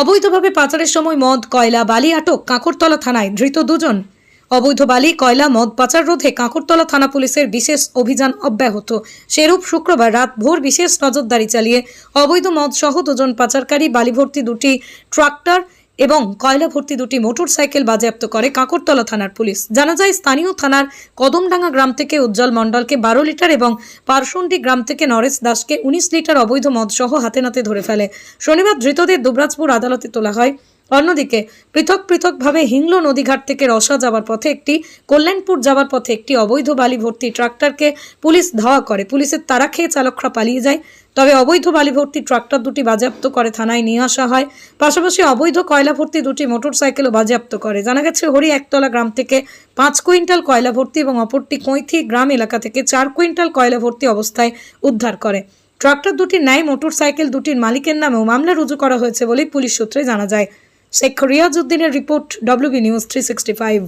অবৈধভাবে পাচারের সময় মদ, কয়লা, বালি আটক কাঁকরতলা থানায়। ধৃত দুজন। অবৈধ বালি, কয়লা, মদ পাচার রোধে কাঁকরতলা থানা পুলিশের বিশেষ অভিযান অব্যাহত। সেরূপ শুক্রবার রাত ভোর বিশেষ নজরদারি চালিয়ে অবৈধ মদ সহ দুজন পাচারকারী বালি ভর্তি দুটি ট্রাক্টর এবং কয়লা ভর্তি দুটি মোটর সাইকেল বাজেয়াপ্ত করে কাকরতলা থানার পুলিশ। জানা যায়, স্থানীয় থানার কদমডাঙ্গা গ্রাম থেকে উজ্জ্বল মণ্ডলকে বারো লিটার এবং পারসন্ডি গ্রাম থেকে নরেশ দাসকে উনিশ লিটার অবৈধ মদ সহ হাতে নাতে ধরে ফেলে। শনিবার ধৃতদের দুবরাজপুর আদালতে তোলা হয়। অন্যদিকে, পৃথক পৃথকভাবে হিংল নদীঘাট থেকে রসা যাওয়ার পথে একটি, কল্যাণপুর যাওয়ার পথে একটি অবৈধ বালি ভর্তি ট্রাক্টরকে পুলিশ ধাওয়া করে। পুলিশের তারা খেয়ে চালকরা পালিয়ে যায়। তবে অবৈধ বালি ভর্তি ট্রাক্টর দুটি বাজেয়াপ্ত করে থানায় নিয়ে আসা হয়। পাশাপাশি অবৈধ কয়লা ভর্তি দুটি মোটরসাইকেলও বাজেয়াপ্ত করে। জানা গেছে হরি একতলা গ্রাম থেকে পাঁচ কুইন্টাল কয়লা ভর্তি এবং অপরটি কৈথি গ্রাম এলাকা থেকে চার কুইন্টাল কয়লা ভর্তি অবস্থায় উদ্ধার করে। ট্রাক্টর দুটির ন্যায় মোটরসাইকেল দুটির মালিকের নামেও মামলা রুজু করা হয়েছে বলে পুলিশ সূত্রে জানা যায়। Sheikh রিয়াজউদ্দিনের report WB news three sixty five